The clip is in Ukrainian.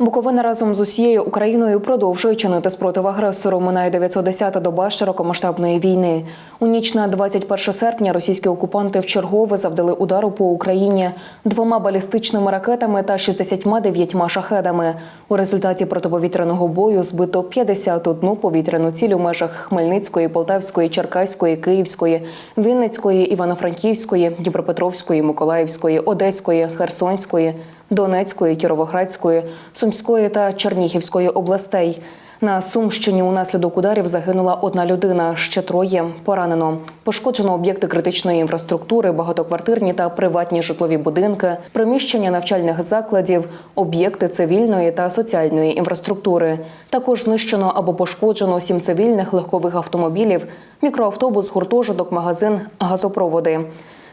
Буковина разом з усією Україною продовжує чинити спротив агресору. Минає 910-та доба широкомасштабної війни. У ніч на 21 серпня російські окупанти вчергове завдали удару по Україні двома балістичними ракетами та 69 шахедами. У результаті протиповітряного бою збито 51 повітряну ціль у межах Хмельницької, Полтавської, Черкаської, Київської, Вінницької, Івано-Франківської, Дніпропетровської, Миколаївської, Одеської, Херсонської. Донецької, Кіровоградської, Сумської та Чернігівської областей. На Сумщині унаслідок ударів загинула одна людина, ще троє поранено. Пошкоджено об'єкти критичної інфраструктури, багатоквартирні та приватні житлові будинки, приміщення навчальних закладів, об'єкти цивільної та соціальної інфраструктури. Також знищено або пошкоджено сім цивільних легкових автомобілів, мікроавтобус, гуртожиток, магазин, газопроводи.